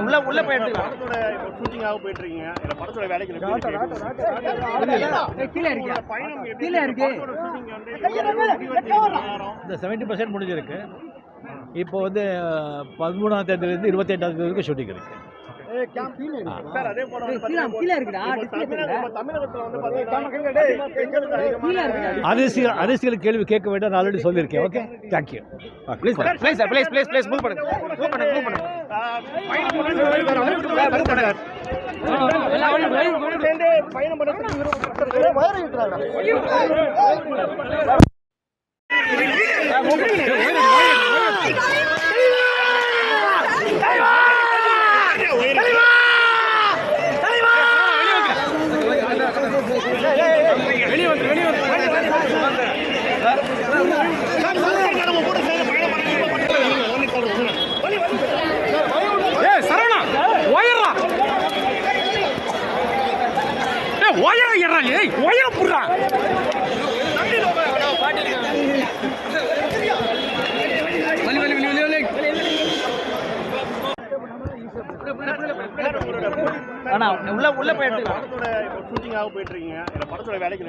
உள்ள உள்ள போய் எடுத்துக்கலாம் படத்தோட இப்போ ஷூட்டிங்காக போயிட்டு இருக்கீங்க இந்த படத்தோட வேலைக்கு எப்படி இருக்கு? கீழே இருக்கு பயணம் எப்படி கீழே இருக்கு. படத்தோட shooting வந்து எப்படி இருக்கு? நேரம். இந்த செவன்ட்டி பர்சன்ட் முடிஞ்சிருக்கு இப்போ வந்து பதிமூணாம் தேதியிலேருந்து இருபத்தெட்டாம் தேதி வரைக்கும் ஷூட்டிங் இருக்கு அரசியல் அரசியல் கேள்வி கேட்க வேண்டாம் நான் ஆல்ரெடி சொல்லியிருக்கேன் okay thank you please sir please sir please please please move பண்ணுங்க மூவ் பண்ணுங்க மூவ் பண்ணுங்க ஆஹ், பயணம் பண்ண- வெளிய வந்து வெளிய வந்து சரவணா ஓயறா ஏ ஓயறா ஏய் ஓயற புடுறா. அண்ணா உள்ள உள்ள போய் எடுத்துக்கலாம் படத்தோட இப்போ ஷூட்டிங்காக போயிட்டு இருக்கீங்க இந்த படத்தோட வேலைக்கு?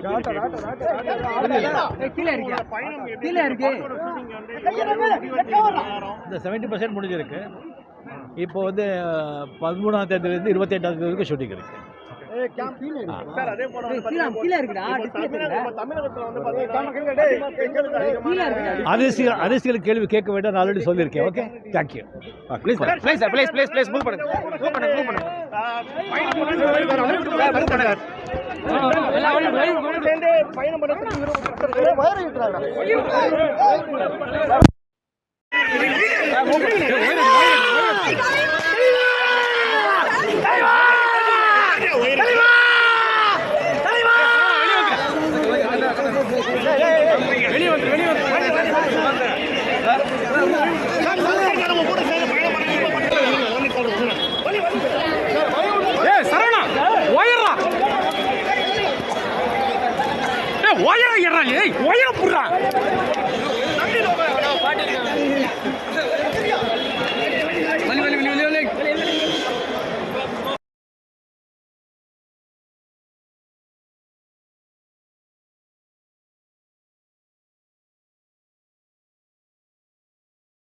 கீழே இருக்கு. செவன்ட்டி பர்சன்ட் முடிஞ்சிருக்கு. இப்போ வந்து பதிமூணாம் தேதியிலேருந்து இருபத்தெட்டாம் தேதி வரைக்கும் ஷூட்டிங் இருக்கு. அரசியல் அரசியல் கேள்வி கேட்க வேண்டாம் ஆல்ரெடி சொல்லியிருக்கேன் ஓகே தேங்க்யூ ப்ளீஸ் ஒயரம் ஏய் ஒயரம் புடுறான்